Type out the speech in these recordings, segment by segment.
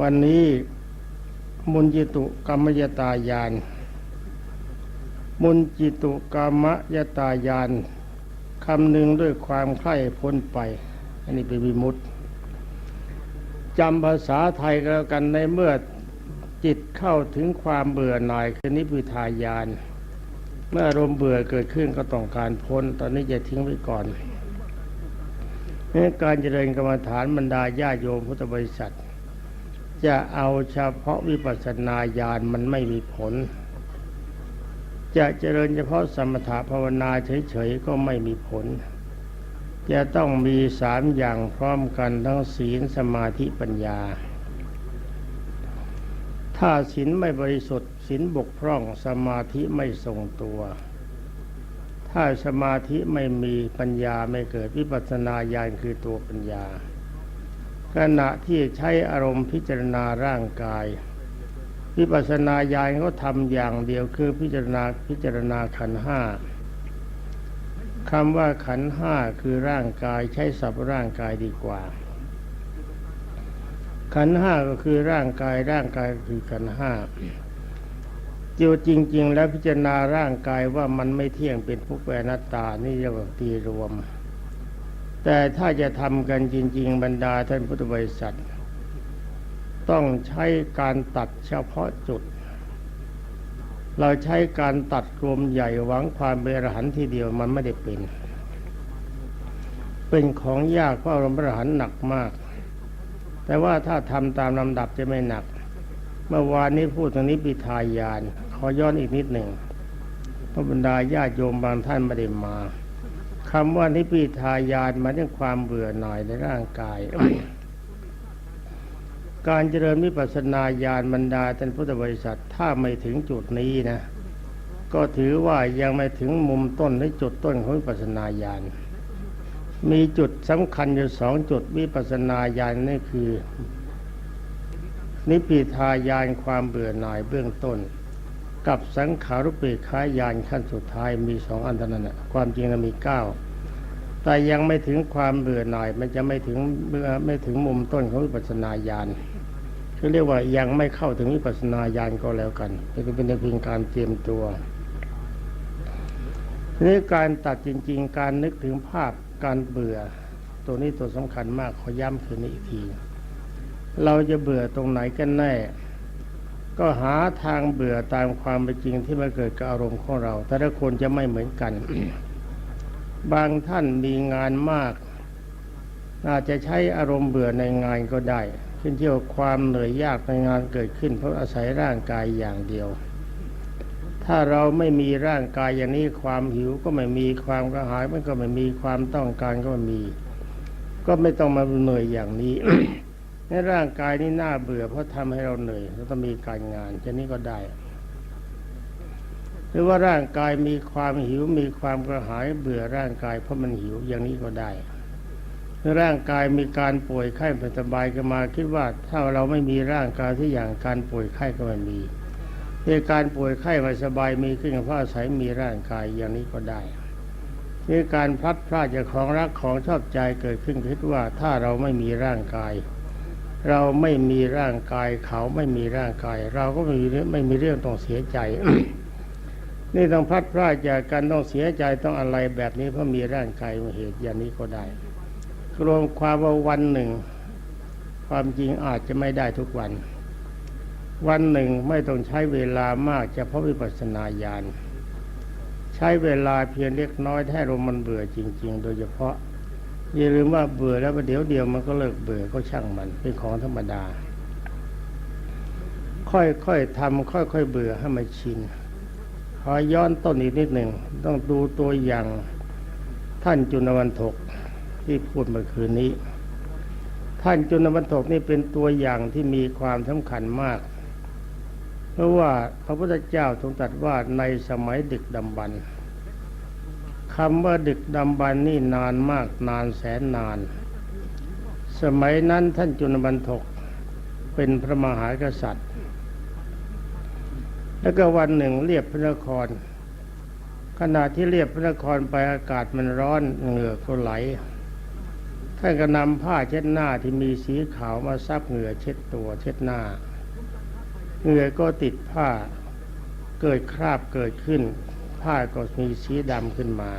วันนี้มุนจิตุกรรมยตายาน มุนจิตุกรรมยตายานคำหนึ่งด้วยความใคร่พ้นไป อันนี้เป็นวิมุตจำภาษาไทยก็แล้วกันในเมื่อจิตเข้าถึงความเบื่อหน่ายคือนิพพิทายาน เมื่ออารมณ์เบื่อเกิดขึ้นก็ต้องการพ้น ตอนนี้จะทิ้งไว้ก่อนนี่การเจริญกรรมฐานบรรดาญาโยมพุทธบริษัท จะเอาเฉพาะวิปัสสนาญาณมันไม่มีผล จะเจริญเฉพาะสมถะภาวนาเฉยๆก็ไม่มีผล จะต้องมีสามอย่างพร้อมกันทั้งศีลสมาธิปัญญา ถ้าศีลไม่บริสุทธิ์ศีลบกพร่องสมาธิไม่ทรงตัว ถ้าสมาธิไม่มีปัญญาไม่เกิดวิปัสสนาญาณคือตัวปัญญา ขณะที่ใช้อารมณ์พิจารณาร่างกายวิปัสสนาญาณเขาทำอย่างเดียวคือพิจารณาพิจารณาขันห้าคำว่าขันห้าคือร่างกายใช้ศัพท์ร่างกายดีกว่า ขันห้าก็คือร่างกายร่างกายก็คือขันห้าจิวจริง ๆ แล้วพิจารณาร่างกายว่ามันไม่เที่ยงเป็นทุกข์เป็นอนัตตานี่เรียกว่าตีรวม แต่ถ้าจะทำกันจริง ๆ บรรดาท่านพุทธบริษัท ต้องใช้การตัดเฉพาะจุด เราใช้การตัดรวมใหญ่หวังความเป็นอรหันทีเดียวมันไม่ได้เป็น เป็นของยากเพราะอรมณ์อรหันหนักมาก แต่ว่าถ้าทำตามลำดับจะไม่หนัก เมื่อวานนี้พูดตรงนี้ปิทายาน ขอย้อนอีกนิดหนึ่งพระบรรดาญาติโยมบางท่านไม่ได้มา คำว่านิพิทายานมายถึงความเบื่อหน่ายในร่างกาย การเจริญวิปัสสนาญาณบรรดาท่านพุทธบริษัทถ้าไม่ถึงจุดนี้นะ ก็ถือว่ายังไม่ถึงมุมต้นหรือจุดต้นของวิปัสสนาญาณมีจุดสำคัญอยู่สองจุดวิปัสสนาญาณนี่คือ นิพพิทายานความเบื่อหน่ายเบื้องต้น กับสังขารุปเปขายานขั้นสุดท้ายมีสองอันเท่านั้นนะความจริงมันมีเก้าแต่ยังไม่ถึงความเบื่อหน่าย มันจะไม่ถึงเบื่อไม่ถึงมุมต้นของวิปัสสนาญาณคือเรียกว่ายังไม่เข้าถึงวิปัสสนาญาณก็แล้วกันเป็นเป็นเพียงการเตรียมตัวทีนี้การตัดจริง ๆ การนึกถึงภาพการเบื่อ ตัวนี้ตัวสำคัญมากขอย้ำคืนนี้อีกที เราจะเบื่อตรงไหนกันแน่ ก็หาทางเบื่อตามความเป็นจริงที่มาเกิดกับอารมณ์ของเรา แต่ละคนจะไม่เหมือนกัน บางท่านมีงานมาก อาจจะใช้อารมณ์เบื่อในงานก็ได้ ขึ้นเที่ยวความเหนื่อยยากในงานเกิดขึ้น เพราะอาศัยร่างกายอย่างเดียว ถ้าเราไม่มีร่างกายอย่างนี้ความหิวก็ไม่มีความกระหายมันก็ไม่มีความต้องการก็ไม่มี ก็ไม่ต้องมาเหนื่อยอย่างนี้ ในร่างกายนี่น่าเบื่อเพราะทำให้เราเหนื่อยเราต้องมีการงานจะนี้ก็ได้ หรือว่าร่างกายมีความหิวมีความกระหายเบื่อร่างกายเพราะมันหิวอย่างนี้ก็ได้หรือร่างกายมีการป่วยไข้ไม่สบายก็มาคิดว่าถ้าเราไม่มีร่างกายที่อย่างการป่วยไข้ก็ไม่มีในการป่วยไข้ไม่สบายมีขึ้นเพราะอาศัยมีร่างกายอย่างนี้ก็ได้ในการพลัดพรากจากของรักของชอบใจเกิดขึ้นคิดว่าถ้าเราไม่มีร่างกาย เราไม่มีร่างกายเขาไม่มีร่างกาย เราก็ไม่มีไม่มีเรื่องต้องเสียใจ นี่ต้องพัดพลาดจากกันต้องเสียใจต้องอะไรแบบนี้เพราะมีร่างกายมาเหตุอย่างนี้ก็ได้รวมความว่าวันหนึ่ง ความจริงอาจจะไม่ได้ทุกวัน วันหนึ่งไม่ต้องใช้เวลามากเฉพาะวิปัสสนาญาณใช้เวลาเพียงเล็กน้อยแท้ลมมันเบื่อจริง ๆ โดยเฉพาะ อย่าลืมว่าเบื่อแล้วประเดี๋ยวเดียวมันก็เลิกเบื่อก็ช่างมัน เป็นของธรรมดา ค่อยๆทำค่อยๆเบื่อให้มันชินขอย้อนต้นอีกนิดหนึ่งต้องดูตัวอย่างท่านจุนวันทกที่พูดเมื่อคืนนี้ ท่านจุนวันทกนี่เป็นตัวอย่างที่มีความสำคัญมาก เพราะว่าพระพุทธเจ้าทรงตรัสว่าในสมัยดึกดำบรรพ์ คำว่าดึกดำบรรพ์นี่นานมากนานแสนนาน สมัยนั้นท่านจุนบันทกเป็นพระมหากษัตริย์ แล้วก็วันหนึ่งเรียบพระนคร ขณะที่เรียบพระนครไปอากาศมันร้อนเหงื่อก็ไหล ท่านก็นำผ้าเช็ดหน้าที่มีสีขาวมาซับเหงื่อเช็ดตัวเช็ดหน้า เหงื่อก็ติดผ้าเกิดคราบเกิดขึ้น ผ้าก็มีสีดำขึ้นมา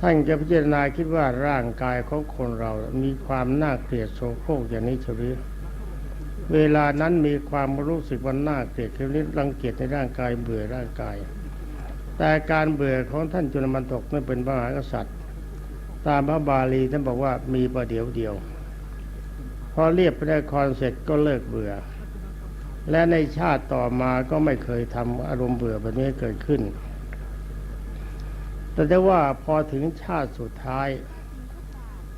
ท่านจะพิจารณาคิดว่าร่างกายของคนเรามีความน่าเกลียดโสโครกอย่างนี้เฉหรือเวลานั้นมีความรู้สึกว่าน่าเกลียดคือรังเกียจในร่างกายเบื่อร่างกาย แต่การเบื่อของท่านจุลมันตกนั่นเป็นพระมหากษัตริย์ ตามพระบาลีท่านบอกว่ามีประเดี๋ยวเดียว พอเรียบพระนครเสร็จก็เลิกเบื่อ และในชาติต่อมาก็ไม่เคยทำอารมณ์เบื่อแบบนี้เกิดขึ้น แต่ได้ว่าพอถึงชาติสุดท้าย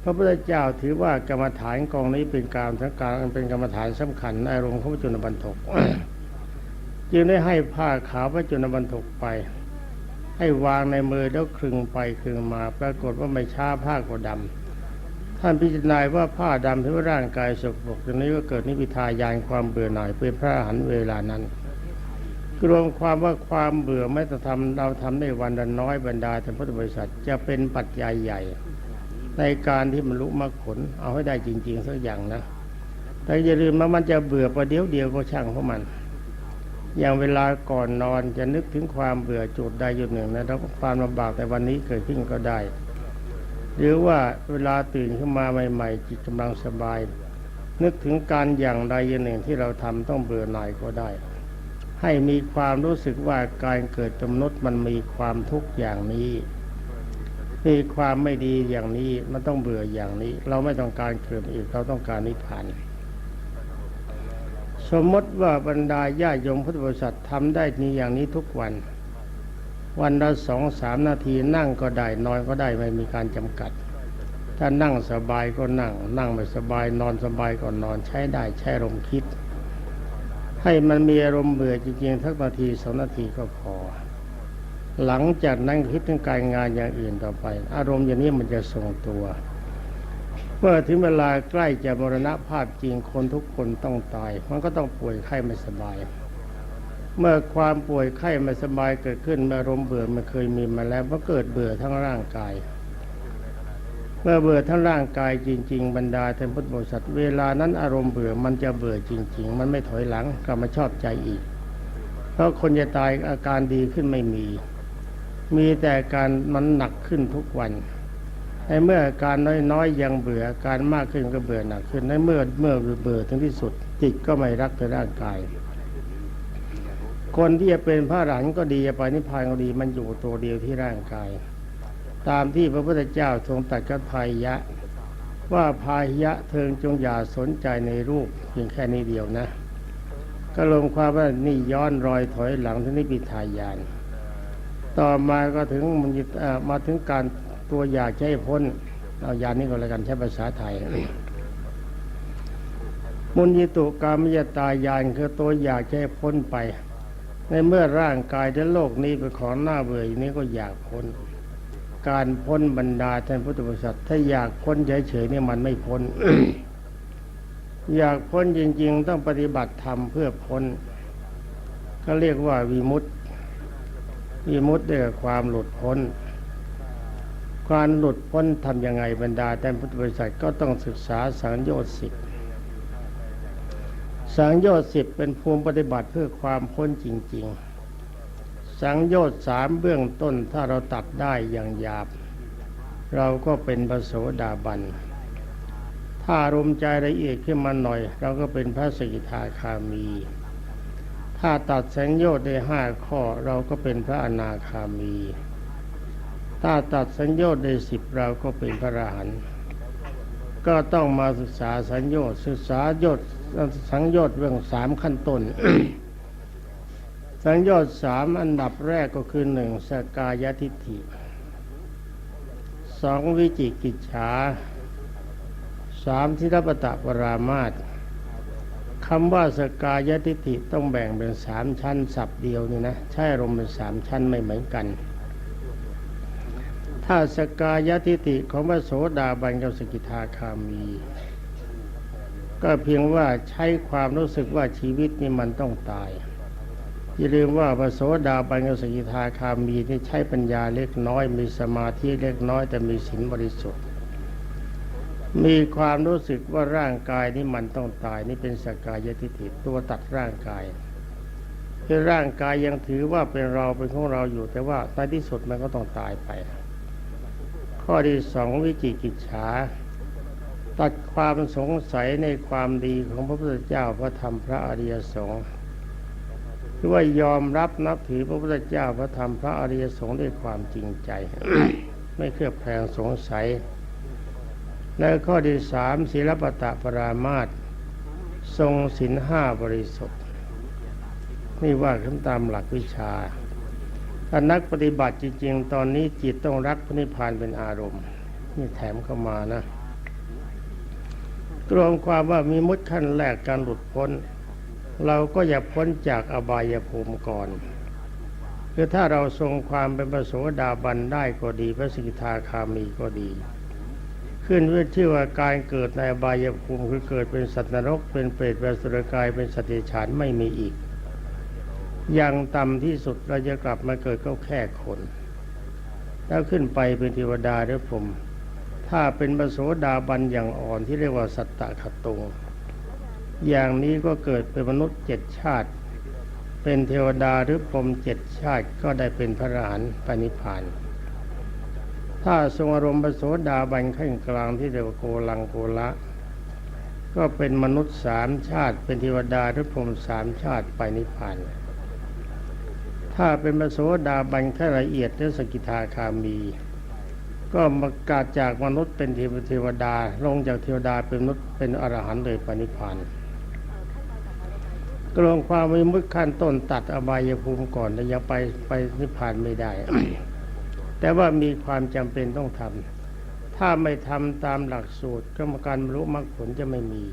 พระพุทธเจ้าถือว่ากรรมฐานกองนี้เป็นการทั้งการเป็นกรรมฐานสำคัญในอารมณ์ของพระจุลบรรทกจึงได้ให้ผ้าขาวพระจุลบรรทกไป ให้วางในมือแล้วคลึงไปคลึงมาปรากฏว่าไม่ช้าผ้าก็ดำท่านพิจารณาว่าผ้าดำที่ว่าร่างกายสกปรกตรงนี้ก็เกิดนิพิทายานความเบื่อหน่ายเป็นพระหันเวลานั้น รวมความว่าความเบื่อไม่ต้องทำเราทำได้วันละน้อยบรรดาแต่พุทธบริษัทจะเป็นปัจจัยใหญ่ ในการที่มันลุกมรรคผลเอาให้ได้จริง ๆ สักอย่างนะ แต่อย่าลืมว่ามันจะเบื่อประเดี๋ยวเดียวก็ช่างของมัน อย่างเวลาก่อนนอนจะนึกถึงความเบื่อจุดใดจุดหนึ่งนะแล้วความลำบากแต่วันนี้เกิดขึ้นก็ได้ หรือว่าเวลาตื่นขึ้นมาใหม่ๆจิตกำลังสบาย นึกถึงการอย่างใดอย่างหนึ่งที่เราทำต้องเบื่อหน่ายก็ได้ ให้มีความรู้สึกว่าการเกิดกำหนดมันมีความทุกข์อย่างนี้ มีความไม่ดีอย่างนี้มันต้องเบื่ออย่างนี้ เราไม่ต้องการเกิดอีกเราต้องการนิพพานสมมติว่าบรรดาญาโยมพุทธบริษัททำได้นี้อย่างนี้ทุกวัน วันละสองสามนาทีนั่งก็ได้นอนก็ได้ไม่มีการจำกัด ถ้านั่งสบายก็นั่ง นั่งไม่สบายนอนสบายก็นอนใช้ได้ใช้ลมคิด ให้มันมีอารมณ์เบื่อจริงๆทักนาทีสองนาทีก็พอ หลังจากนั้นคิดถึงการงานอย่างอื่นต่อไป อารมณ์อย่างนี้มันจะทรงตัว เมื่อถึงเวลาใกล้จะมรณภาพจริงคนทุกคนต้องตาย มันก็ต้องป่วยไข้ไม่สบาย เมื่อความป่วยไข้ไม่สบายเกิดขึ้นอารมณ์เบื่อมันเคยมีมาแล้วมันเกิดเบื่อทั้งร่างกาย มื่อเบื่อทั้งร่างกายจริง ๆ บรรดาท่านพุทธบริษัทเวลานั้นอารมณ์เบื่อมันจะเบื่อจริง ๆ มันไม่ถอยหลังกลับมาชอบใจอีก เพราะคนจะตายอาการดีขึ้นไม่มี มีแต่การมันหนักขึ้นทุกวันในเมื่อการน้อยๆยังเบื่อการมากขึ้นก็เบื่อหนักขึ้นในเมื่อเมื่อเบื่อถึงที่สุด จิตก็ไม่รักในร่างกาย คนที่จะเป็นพระอรหันต์ก็ดีจะไปนิพพานก็ดีมันอยู่ตัวเดียวที่ร่างกาย ตามที่พระพุทธเจ้าทรงตรัสกับพายะ ว่าพายะเทิงจงอย่าสนใจในรูปเพียงแค่นี้เดียวนะก็ลงความว่านี่ย้อนรอยถอยหลังที่นิพพิทายาน ต่อมาก็ถึงมันมาถึงการตัวอยากให้พ้นเอายานนี้ก็แล้วกันใช้ภาษาไทยมุนยิตุกามยตายานคือตัวอยากให้พ้นไป ในเมื่อร่างกายและโลกนี้เป็นของหน้าเบื่ออนี้ก็อยากพ้น การพ้นบรรดาท่านพุทธบริษัทถ้าอยากพ้นเฉยๆนี่มันไม่พ้น อยากพ้นจริง ๆ ต้องปฏิบัติธรรมเพื่อพ้น ก็เรียกว่าวิมุตติวิมุตติได้กับความหลุดพ้น การหลุดพ้นทำยังไงบรรดาท่านพุทธบริษัทก็ต้องศึกษาสังโยชน์สิบสังโยชน์สิบเป็นภูมิปฏิบัติเพื่อความพ้นจริง ๆ สังโยชน์สามเบื้องต้นถ้าเราตัดได้อย่างหยาบ เราก็เป็นพระโสดาบัน ถ้ารวมใจละเอียดขึ้นมาหน่อย เราก็เป็นพระสกิทาคามี ถ้าตัดสังโยชน์ได้ห้าข้อเราก็เป็นพระอนาคามี ถ้าตัดสัญญาได้สิบเราก็เป็นพระอรหันต์ก็ต้องมาศึกษาสัญญาศึกษาโยชน์สังโยชน์เรื่องสามขั้นต้น สังโยชน์สามอันดับแรกก็คือหนึ่งสกายทิฏฐิสองวิจิกิจฉาสามทิรปตะปรามาตคำว่าสกายทิฏฐิต้องแบ่งเป็นสามชั้นสับเดียวนี่นะ ใช่อารมเป็นสามชั้นไม่เหมือนกัน ถ้าสกายทิฏฐิของพระโสดาบันกับสกิทาคามี ก็เพียงว่าใช้ความรู้สึกว่าชีวิตนี่มันต้องตาย อย่าลืมว่าพระโสดาบันกับสกิทาคามีนี่ใช้ปัญญาเล็กน้อย มีสมาธิเล็กน้อยแต่มีศีลบริสุทธิ์ มีความรู้สึกว่าร่างกายนี้มันต้องตายนี่เป็นสกายทิฏฐิตัวตัดร่างกายคือร่างกายยังถือว่าเป็นเราเป็นของเราอยู่ แต่ว่าในที่สุดมันก็ต้องตายไป ข้อที่สองวิจิกิจฉาตัดความสงสัยในความดีของพระพุทธเจ้าพระธรรมพระอริยสงฆ์ คือว่ายอมรับนับถือพระพุทธเจ้าพระธรรมพระอริยสงฆ์ด้วยความจริงใจ ไม่เครือบแคลงสงสัย และข้อที่สามศีลปตะปรามาตทรงศีลห้าบริสุทธิ์นี่ว่าขึ้นตามหลักวิชาถ้านักปฏิบัติจริง ๆ ตอนนี้จิตต้องรักพระนิพพานเป็นอารมณ์ นี่แถมเข้ามานะรวมความว่ามีมุดขั้นแรกการหลุดพ้น เราก็อย่าพ้นจากอบายภูมิก่อนคือถ้าเราทรงความเป็นพระโสดาบันได้ก็ดี พระสิกิทาคามีก็ดี ขึ้นเพื่อที่ว่าการเกิดในอบายภูมิคือเกิดเป็นสัตว์นรก เป็นเปรตเป็นสุรกายเป็นสัตว์เดรัจฉานไม่มีอีก อย่างต่ำที่สุดเราจะกลับมาเกิดก็แค่คน แล้วขึ้นไปเป็นเทวดาหรือผม ถ้าเป็นปโสดาบันอย่างอ่อนที่เรียกว่าสัตตะขตุง อย่างนี้ก็เกิดเป็นมนุษย์เจ็ดชาติ เป็นเทวดาหรือพรหมเจ็ดชาติก็ได้เป็นพระอรหันต์ปณิพาน ถ้าทรงอารมณ์ปโสดาบันขั้นกลางที่เรียกว่าโกลังโกละ ก็เป็นมนุษย์สามชาติ เป็นเทวดาหรือพรหมสามชาติไปนิพพานถ้าเป็นปโสดาบันขั้นละเอียดหรือสกิทาคามีก็ประกาศจากมนุษย์เป็นเทวดาลงจากเทวดาเป็นมนุษย์เป็นอรหันต์เลยปณิพพาน กลงความวิมุตขั้นต้นตัดอบายภูมิก่อนแต่ยังไปไปนิพพานไม่ได้ แต่ว่ามีความจำเป็นต้องทำถ้าไม่ทำตามหลักสูตรกรรมการบรรลุมรรคผลจะไม่มี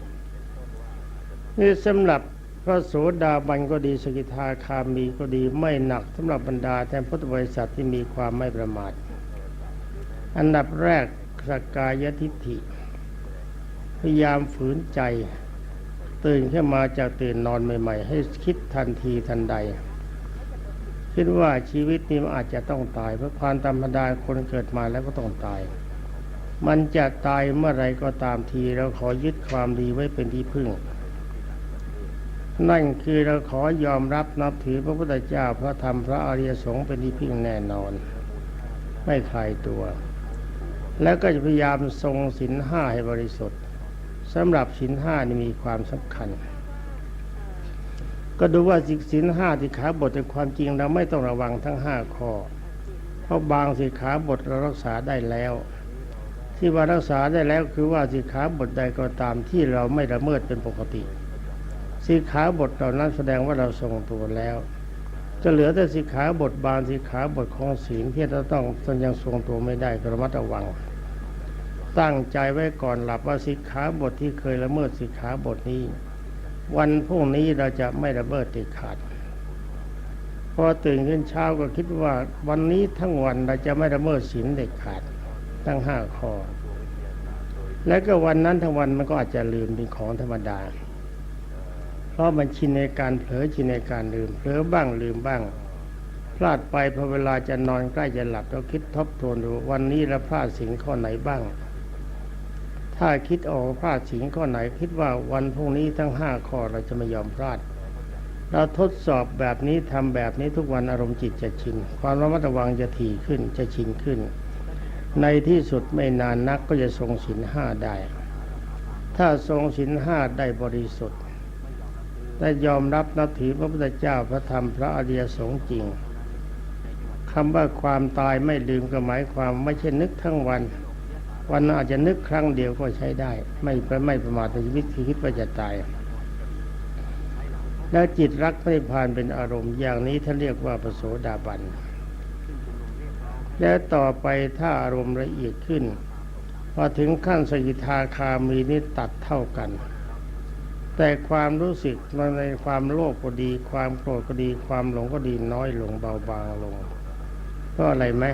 นี่สำหรับพระโสดาบันก็ดีสกิทาคามีก็ดีไม่หนักสำหรับบรรดาแทนพุทธบริษัทที่มีความไม่ประมาท อันดับแรกสกกายทิฏฐิ พยายามฝืนใจ ตื่นขึ้นมาจากตื่นนอนใหม่ ๆ ให้คิดทันทีทันใด คิดว่าชีวิตนี้มันอาจจะต้องตาย เพราะความธรรมดาคนเกิดมาแล้วก็ต้องตาย มันจะตายเมื่อไรก็ตามทีเราขอยึดความดีไว้เป็นที่พึ่ง นั่นคือเราขอยอมรับนับถือพระพุทธเจ้าพระธรรมพระอริยสงฆ์เป็นที่พึ่งแน่นอน ไม่คลายตัว แล้วก็จะพยายามทรงศีลห้าให้บริสุทธิ์ สำหรับศีลห้านี่มีความสำคัญ ก็ดูว่าศีลห้าที่ขาบทในความจริงเราไม่ต้องระวังทั้งห้าข้อ เพราะบางสิขาบทเรารักษาได้แล้ว ที่ว่ารักษาได้แล้วคือว่าสิขาบทใดก็ตามที่เราไม่ละเมิดเป็นปกติสิขาบทเหล่านั้นแสดงว่าเราทรงตัวแล้ว จะเหลือแต่สิขาบทบางสิขาบทของศีลที่เราต้องต้องยังทรงตัวไม่ได้ก็ระมัดระวัง ตั้งใจไว้ก่อนหลับว่าสิกขาบทที่เคยละเมิดสิกขาบทนี้ วันพรุ่งนี้เราจะไม่ละเมิดเด็ดขาดพอตื่นขึ้นเช้าก็คิดว่าวันนี้ทั้งวันเราจะไม่ละเมิดศีลเด็ดขาดทั้งห้าข้อ และก็วันนั้นทั้งวันมันก็อาจจะลืมเป็นของธรรมดา เพราะมันชินในการเผลอชินในการลืมเผลอบ้างลืมบ้าง พลาดไปพอเวลาจะนอนใกล้จะหลับเราคิดทบทวนดูวันนี้เราพลาดสิ่งข้อไหนบ้าง ถ้าคิดออกพลาดสิ่งข้อไหนคิดว่าวันพรุ่งนี้ทั้งห้าข้อเราจะไม่ยอมพลาด เราทดสอบแบบนี้ทำแบบนี้ทุกวันอารมณ์จิตจะชิน ความระมัดระวังจะถี่ขึ้นจะชินขึ้น ในที่สุดไม่นานนักก็จะทรงศีลห้าได้ ถ้าทรงศีลห้าได้บริสุทธิ์ได้ยอมรับนับถือพระพุทธเจ้าพระธรรมพระอริยสงฆ์จริงคำว่าความตายไม่ลืมก็หมายความไม่ใช่นึกทั้งวัน วันนั้นอาจจะนึกครั้งเดียวก็ใช้ได้ ไม่ไม่ประมาทในชีวิตคิดว่าจะตาย แล้วจิตรักพระนิพพานเป็นอารมณ์อย่างนี้ท่านเรียกว่าปโสดาบัน แล้วต่อไปถ้าอารมณ์ละเอียดขึ้นพอถึงขั้นสกิทาคามีนี้ตัดเท่ากัน แต่ความรู้สึกในความโลภก็ดี ความโกรธก็ดี ความหลงก็ดีน้อยลงเบาบางลงเพราะอะไรไหม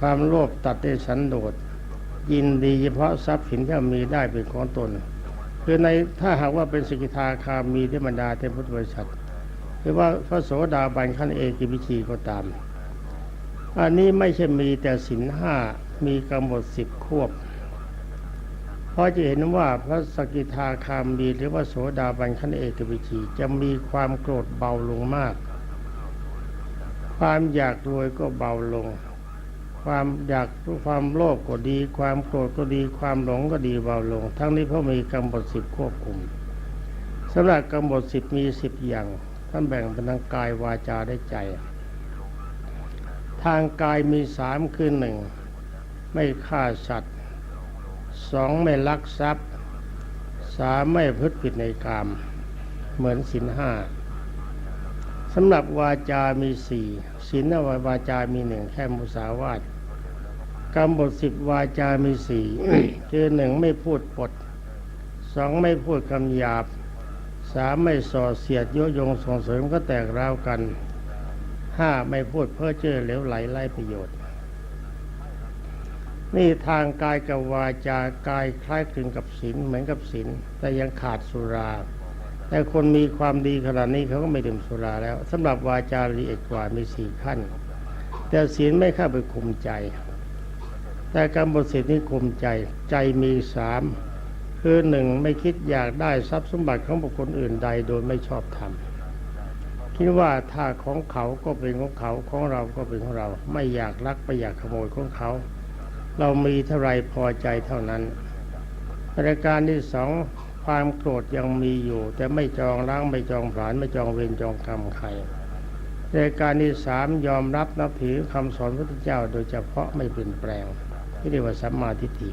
ความโลภตัดได้สันโดษ ยินดีเฉพาะทรัพย์สินที่มีได้เป็นของตน คือในถ้าหากว่าเป็นสกิทาคามีที่บรรดาเทพพุทธบริษัทหรือว่าพระโสดาบันขั้นเอกิวิชีก็ตาม อันนี้ไม่ใช่มีแต่สินห้ามีกำหนดสิบควบ เพราะจะเห็นว่าพระสกิทาคามีหรือว่าโสดาบันขั้นเอกิวิชีจะมีความโกรธเบาลงมาก ความอยากรวยก็เบาลง ความอยากความโลภก็ดี ความโกรธก็ดี ความหลงก็ดีเบาลง ทั้งนี้เพราะมีกำหนดสิบควบคุมสำหรับกำหนดสิบมีสิบอย่างท่านแบ่งเป็นทางกายวาจาได้ใจ ทางกายมีสามคือหนึ่งไม่ฆ่าสัตว์สองไม่ลักทรัพย์สามไม่พฤติผิดในกาม เหมือนศีลห้าสำหรับวาจามีสี่ศีลวาจามีหนึ่งแค่มุสาวาท กรรมบทสิบวาจามีสี่คือหนึ่งไม่พูดปดสองไม่พูดคำหยาบสามไม่ส่อเสียดยุยงส่งเสริมก็แตกร้าวกันห้าไม่พูดเพ้อเจ้อเหลวไหลไร้ประโยชน์ นี่ทางกายกับวาจากายคล้ายคลึงกับศีลเหมือนกับศีลแต่ยังขาดสุรา แต่คนมีความดีขนาดนี้เขาก็ไม่ดื่มสุราแล้วสำหรับวาจาละเอียดกว่ามีสี่ขั้น แต่ศีลไม่เข้าไปคุมใจ แต่การบทศีลนี่คุมใจใจมีสามคือหนึ่งไม่คิดอยากได้ทรัพย์สมบัติของบุคคลอื่นใดโดยไม่ชอบธรรมคิดว่าถ้าของเขาก็เป็นของเขาของเราก็เป็นของเรา ไม่อยากลักไม่อยากขโมยของเขา เรามีเท่าไรพอใจเท่านั้นรายการที่สองความโกรธยังมีอยู่ แต่ไม่จองล้างไม่จองผลาญไม่จองเวรจองกรรมใครรายการที่สามยอมรับนับถือคำสอนพระพุทธเจ้าโดยเฉพาะไม่เปลี่ยนแปลง ที่เรียกว่าสัมมาทิฏฐิ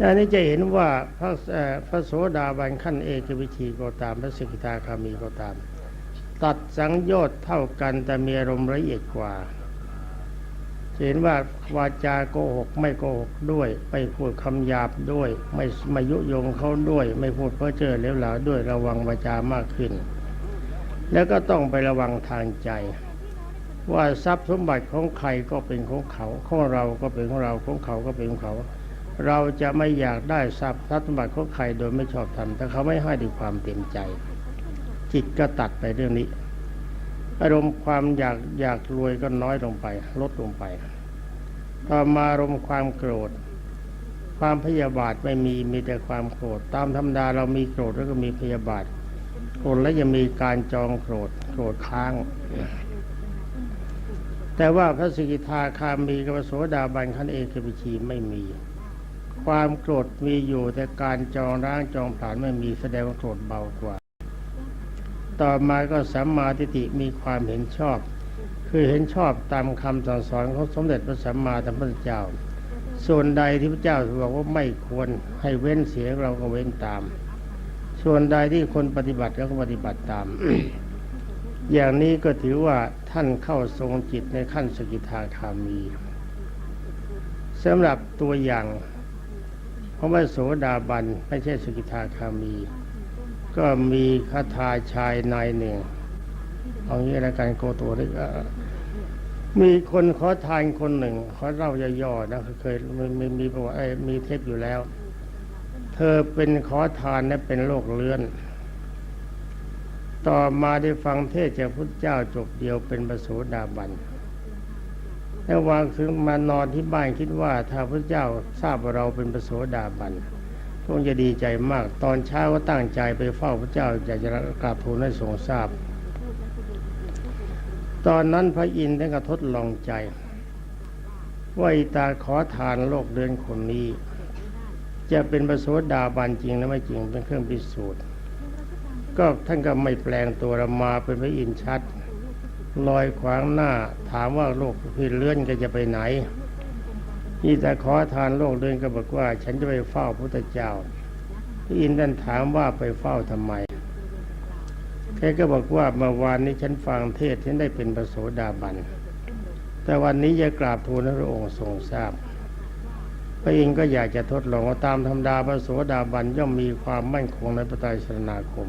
อันนี้จะเห็นว่าพระพระโสดาบันขั้นเอกวิชีก็ตาม พระสกิทาคามีก็ตาม ตัดสังโยชน์เท่ากันแต่มีอารมณ์ละเอียดกว่าเห็นว่าวาจาโกหกไม่โกหกด้วย ไม่พูดคำหยาบด้วย ไม่ไม่ยุยงเขาด้วย ไม่พูดเพ้อเจ้อเลวหลาด้วยระวังวาจามากขึ้น แล้วก็ต้องไประวังทางใจ ว่าทรัพย์สมบัติของใครก็เป็นของเขาของเราก็เป็นของเราของเขาก็เป็นของเขา เราจะไม่อยากได้ทรัพย์ทรัพย์สมบัติของใครโดยไม่ชอบทำแต่เขาไม่ให้ด้วยความเต็มใจ จิตก็ตัดไปเรื่องนี้ อารมณ์ความอยากอยากรวยก็น้อยลงไป ลดลงไปต่อมาอารมณ์ความโกรธ ความพยาบาทไม่มีมีแต่ความโกรธ ตามธรรมดาเรามีโกรธแล้วก็มีพยาบาทโกรธแล้วยังมีการจองโกรธโกรธค้าง แต่ว่าพระสกิทาคามีกับพระโสดาบันขันเอกบิชีไม่มี ความโกรธมีอยู่แต่การจองร้างจองผาญไม่มีแสดงว่าโกรธเบากว่า ต่อมาก็สัมมาทิฏฐิมีความเห็นชอบ คือเห็นชอบตามคำสั่งสอนของสมเด็จพระสัมมาสัมพุทธเจ้า ส่วนใดที่พระเจ้าบอกว่าไม่ควรให้เว้นเสียเราก็เว้นตาม ส่วนใดที่คนปฏิบัติเราก็ปฏิบัติตาม อย่างนี้ก็ถือว่าท่านเข้าทรงจิตในขั้นสกิทาคามีสำหรับตัวอย่างเพราะว่าโสดาบันไม่ใช่สกิทาคามี ก็มีคาถาชายนายหนึ่งเอางี้ละกันโกโตได้ก็มีคนขอทานคนหนึ่งขอเล่าย่อๆนะเคยมีมีมีประวัติเอ้ยมีเทปอยู่แล้ว เธอเป็นขอทานและเป็นโรคเลื้อน ต่อมาได้ฟังเทศจากพุทธเจ้าจบเดียวเป็นประโสดาบันแล้ววางถึงมานอนที่บ้านคิดว่าถ้าพระเจ้าทราบว่าเราเป็นประโสดาบันคงจะดีใจมาก ตอนเช้าก็ตั้งใจไปเฝ้าพระเจ้าอยากจะกราบทูลให้ทรงทราบ ตอนนั้นพระอินทร์ท่านก็ทดลองใจว่าอิตาขอทานโลกเดือนคนนี้ จะเป็นประโสดาบันจริงหรือไม่จริงเป็นเครื่องพิสูจน์ ก็ท่านก็ไม่แปลงตัวมาเป็นพระอินทร์ชัด ลอยขวางหน้าถามว่าโลกพี่เลื่อนก็จะไปไหน นี่แต่ขอทานโลกเดินก็บอกว่า ฉันจะไปเฝ้าพระพุทธเจ้าพระอินทร์ท่านถามว่าไปเฝ้าทำไมแกก็บอกว่าเมื่อวานนี้ฉันฟังเทศฉันได้เป็นประโสดาบัน แต่วันนี้จะกราบทูลพระองค์ทรงทราบพระอินทร์ก็อยากจะทดลองว่าตามธรรมดาพระโสดาบันย่อมมีความมั่นคงในพระไตรสรณาคม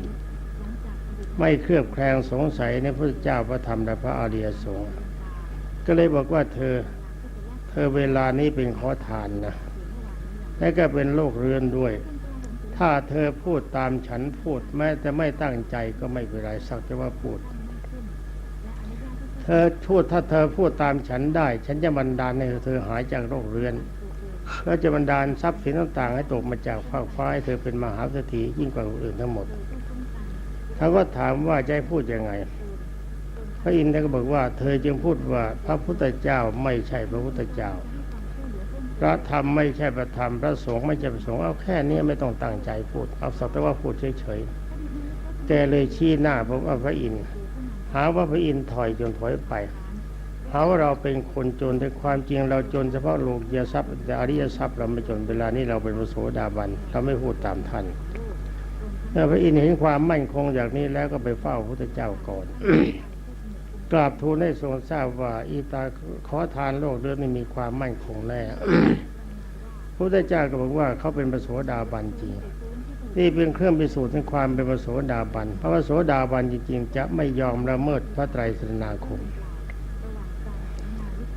ไม่เครือบแคลงสงสัยในพระเจ้าพระธรรมและพระอริยสงฆ์ก็เลยบอกว่าเธอ เธอเวลานี้เป็นขอทานนะและก็เป็นโรคเรื้อนด้วย ถ้าเธอพูดตามฉันพูด แม้แต่ไม่ตั้งใจก็ไม่เป็นไรสักแต่ว่าพูด เธอพูดถ้าเธอพูดตามฉันได้ ฉันจะบันดาลให้เธอหายจากโรคเรื้อนแล้วจะบันดาลทรัพย์สินต่างๆ ให้ตกมาจากฟ้าฟ้าให้เธอเป็นมหาเศรษฐียิ่งกว่าคนอื่นทั้งหมด เขาก็ถามว่าจะให้พูดยังไง พระอินทร์ก็บอกว่า เธอจึงพูดว่าพระพุทธเจ้าไม่ใช่พระพุทธเจ้า พระธรรมไม่ใช่พระธรรม พระสงฆ์ไม่ใช่พระสงฆ์เอาแค่นี้ไม่ต้องตั้งใจพูด เอาสักแต่ว่าพูดเฉยๆแต่เลยชี้หน้าผมว่าพระอินทร์หาว่าพระอินทร์ถอยจนถอยไปหาว่าเราเป็นคนจนแต่ความจริงเราจนเฉพาะโลกยทรัพย์แต่อริยทรัพย์เราไม่จนเวลานี้เราเป็นพระโสดาบันเราไม่พูดตามท่าน เมื่อพระอินทร์เห็นความมั่นคงอย่างนี้แล้วก็ไปเฝ้าพระพุทธเจ้าก่อนกราบทูลให้ทรงทราบว่า อีตาขอทานโลกเรื่องนี้มีความมั่นคงแน่พระพุทธเจ้าก็บอกว่าเขาเป็นพระโสดาบันจริงนี่เป็นเครื่องพิสูจน์ถึงความเป็นพระโสดาบันพระว่าโสดาบันจริง ๆ จะไม่ยอมละเมิดพระไตรสรณาคม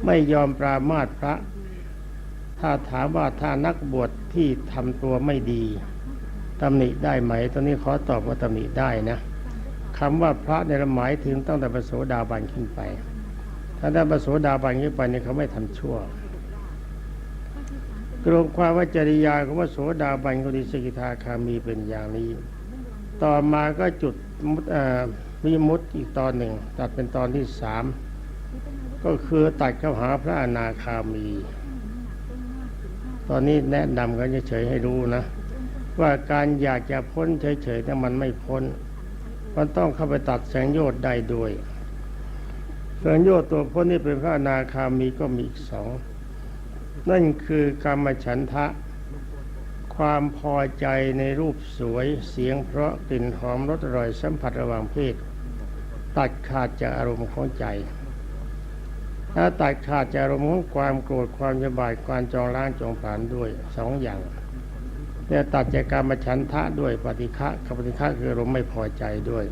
ไม่ยอมปรามาสพระ ถ้าถามว่าถ้านักบวชที่ทำตัวไม่ดี ตำหนิได้ไหม ตอนนี้ขอตอบว่าตำหนิได้นะคำว่าพระในยหมายถึงตั้งแต่พระโสดาบันขึ้นไป ถ้าได้พระโสดาบันขึ้นไปเนี่ยเขาไม่ทำชั่วกรวมความว่าจริยาของพระโสดาบันก็ดีสกิทาคามีเป็นอย่างนี้ ต่อมาก็จุดมุตเอ่อวิมุตติอีกตอนหนึ่ง ตัดเป็นตอนที่สามก็คือตัดเข้าหาพระอนาคามี ตอนนี้แนะนำกันเฉยๆให้รู้นะ ว่าการอยากจะพ้นเฉยๆแต่มันไม่พ้น มันต้องเข้าไปตัดแสงโยชน์ได้ด้วยแสงโยชน์ตัวพ้นนี่เป็นพระอนาคามีก็มีอีกสอง นั่นคือกรรมฉันทะ ความพอใจในรูปสวยเสียงเพราะกลิ่นหอมรสอร่อยสัมผัสระหว่างเพศ ตัดขาดจากอารมณ์ของใจถ้าตัดขาดจากอารมณ์ของความโกรธความยบายความจองล้างจองผานด้วยสองอย่าง แต่ตัดจากการมาฉันทะด้วยปฏิฆะกับปฏิฆะคืออารมณ์ไม่พอใจด้วย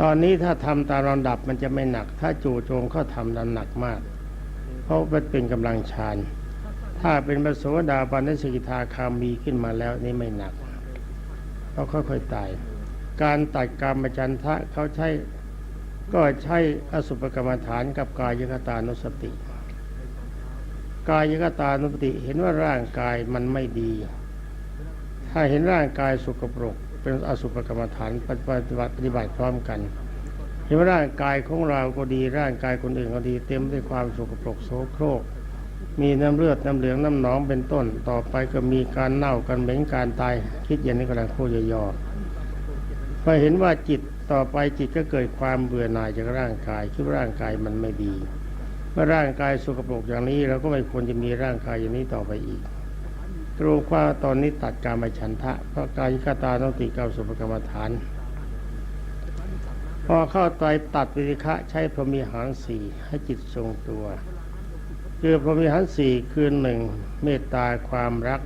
ตอนนี้ถ้าทำตามลำดับมันจะไม่หนัก ถ้าจู่โจมเขาทำแล้วหนักมาก เพราะมันเป็นกำลังฌานถ้าเป็นพระโสดาบันสกิทาคามีขึ้นมาแล้วนี่ไม่หนักเขาค่อยๆตาย การตัดกรรมจันทะเขาใช้ก็ใช้อสุภกรรมฐานกับกายคตานุสติ กายคตานุสติเห็นว่าร่างกายมันไม่ดี ถ้าเห็นร่างกายสกปรก เป็นอสุภกรรมฐานปฏิบัติปฏิบัติพร้อมกัน เห็นว่าร่างกายของเราก็ดีร่างกายคนอื่นก็ดี เต็มด้วยความสกปรกโสโครก มีน้ำเลือดน้ำเหลืองน้ำหนองเป็นต้นต่อไปก็มีการเน่ากันเหม็นการตายคิดอย่างนี้กำลังพูดย่อๆพอเห็นว่าจิตต่อไปจิตก็เกิดความเบื่อหน่ายจากร่างกายคิดว่าร่างกายมันไม่ดี เมื่อร่างกายสกปรกอย่างนี้เราก็ไม่ควรจะมีร่างกายอย่างนี้ต่อไปอีกรูว่าตอนนี้ตัดการมาฉันทะเพราะกายคตาต้องติเก้าสุภกรรมฐาน พอเข้าไปตัดวิริคะใช้พรหมีหารสี่ให้จิตทรงตัวคือพรหมิหารสี่คือหนึ่งเมตตาความรัก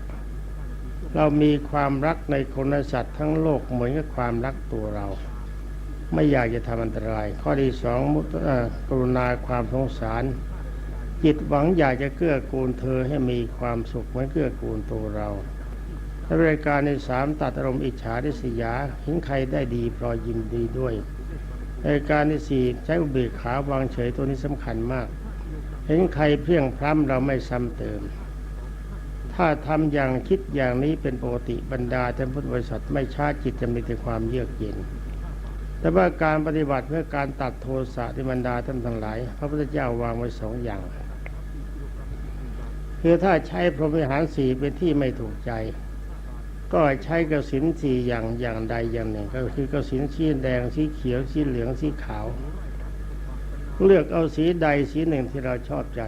เรามีความรักในคนสัตว์ทั้งโลกเหมือนกับความรักตัวเรา ไม่อยากจะทำอันตราย ข้อที่สองมุตกรุณาความสงสาร จิตหวังอยากจะเกื้อกูลเธอให้มีความสุขเหมือนเกื้อกูลตัวเราและรายการในสามตัดอารมณ์อิจฉาริษยาเห็นใครได้ดีพลอยยินดีด้วยรายการที่สี่ใช้อุเบกขาวางเฉยตัวนี้สำคัญมาก เห็นใครเพียงพร้ำเราไม่ซ้ำเติม ถ้าทำอย่างคิดอย่างนี้เป็นปกติบรรดาท่านพุทธบริษัทไม่ช้าจิตจะมีแต่ความเยือกเย็น แต่ว่าการปฏิบัติเพื่อการตัดโทสะที่บรรดาท่านทั้งหลาย พระพุทธเจ้าวางไว้สองอย่างคือถ้าใช้พรหมวิหารสี่เป็นที่ไม่ถูกใจ ก็ใช้กสินสี่อย่างอย่างใดอย่างหนึ่ง ก็คือกสินสีแดงสีเขียวสีเหลืองสีขาว เลือกเอาสีใดสีหนึ่งที่เราชอบใจ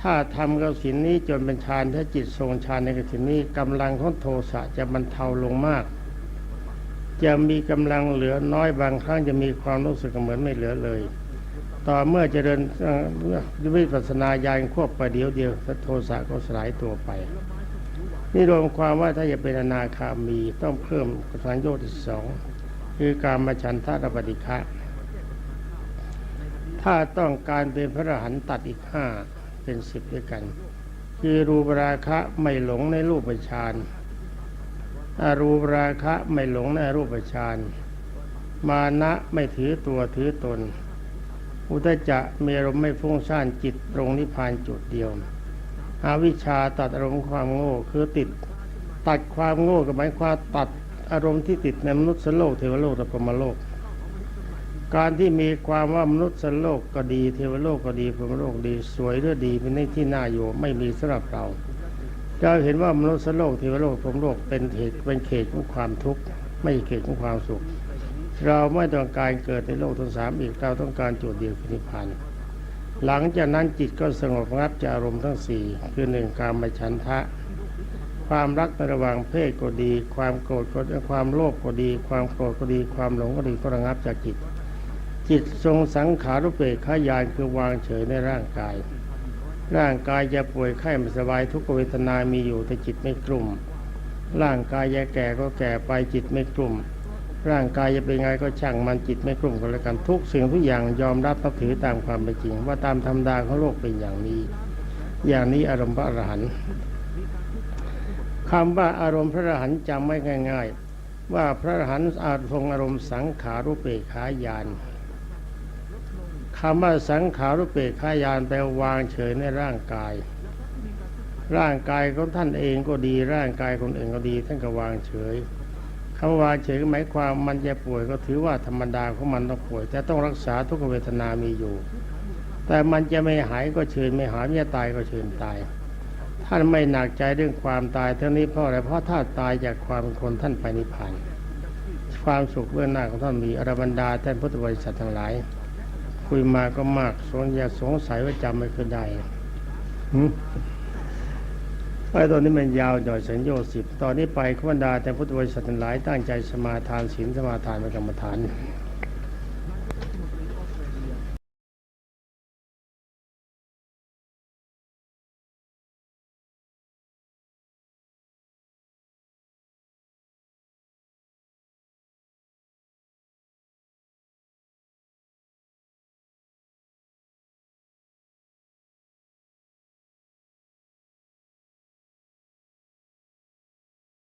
ถ้าทำกสินนี้จนเป็นฌานถ้าจิตทรงฌานในกสินนี้กำลังของโทสะจะบรรเทาลงมาก จะมีกำลังเหลือน้อยบางครั้งจะมีความรู้สึกเหมือนไม่เหลือเลย ต่อเมื่อเจริญเอ่อวิปัสสนาญาณควบประเดียวเดียวโทสะก็สลายตัวไป นี่รวมความว่าถ้าจะเป็นอนาคามีต้องเพิ่มสังโยชน์ที่สองคือการมาฉันทะรปฏิฆะถ้าต้องการเป็นพระอรหันต์ตัดอีกห้าเป็นสิบด้วยกัน คือรูปราคะไม่หลงในรูปฌาน อารูปราคะไม่หลงในรูปฌานมานะไม่ถือตัวถือตน อุตจะเมรมไม่ฟุ้งซ่านจิตตรงนิพพานจุดเดียวอาวิชาตัดอารมณ์ความโง่คือติดตัดความโง่กับหมายความตัดอารมณ์ที่ติดในมนุษย์สโลกเทวโลกและพรหมโลก การที่มีความว่ามนุษย์สโลกก็ดีเทวโลกก็ดีพรหมโลกดี สวยหรือดีเป็นในที่น่าอยู่ไม่มีสำหรับเรา จะเห็นว่ามนุษย์โลกเทวโลกพรหมโลกเป็นเขตเป็นเขตของความทุกข์ไม่เขตของความสุข เราไม่ต้องการเกิดในโลกทั้งสามอีกเราต้องการจุดเดียวคือนิพพานหลังจากนั้นจิตก็สงบระงับจากอารมณ์ทั้งสี่คือหนึ่งการมฉันทะ ความรักในระหว่างเพศก็ดี ความโกรธก็ดีความโลภก็ดี ความโกรธก็ดี ความหลงก็ดีก็ระงับจากจิต จิตทรงสังขารุเปกขายานคือวางเฉยในร่างกาย ร่างกายจะป่วยไข้ไม่สบายทุกเวทนามีอยู่แต่จิตไม่กลุ่ม ร่างกายจะแก่ก็แก่ไปจิตไม่กลุ่ม ร่างกายจะเป็นไงก็ช่างมันจิตไม่กลุ่มกันแล้วกันทุกสิ่งทุกอย่างยอมรับนับถือตามความเป็นจริง ว่าตามธรรมดาของโลกเป็นอย่างนี้ อย่างนี้อารมณ์พระอรหันต์คำว่าอารมณ์พระอรหันต์จำไว้ง่าย ๆ ว่าพระอรหันต์อาจทรงอารมณ์สังขารุเปขายาน คำว่าสังขารุปเปกขายานแปลวางเฉยในร่างกาย ร่างกายของท่านเองก็ดีร่างกายคนอื่นก็ดีท่านก็วางเฉยคำวาวางเฉยหมายความมันจะป่วยก็ถือว่าธรรมดาของมันต้องป่วยแต่ต้องรักษาทุกเวทนามีอยู่ แต่มันจะไม่หายก็เชิญไม่หายไม่ตายก็เชิญตาย ท่านไม่หนักใจเรื่องความตายเท่านี้เพราะอะไรเพราะถ้าตายจากความเป็นคนท่านไปนิพพานความสุขเบื้องหน้าของท่านมีอรบรรดาท่านพุทธบริษัททั้งหลาย คุยมาก็มากสงอย่าสงสัยว่าจำไม่เคยได้ไอ้ตอนนี้มันยาวหน่อยสัญโยสิบตอนนี้ไปขบันดาแต่พุทธบริษัททั้งหลายตั้งใจสมาทานศีลสมาทานเป็นกรรมฐาน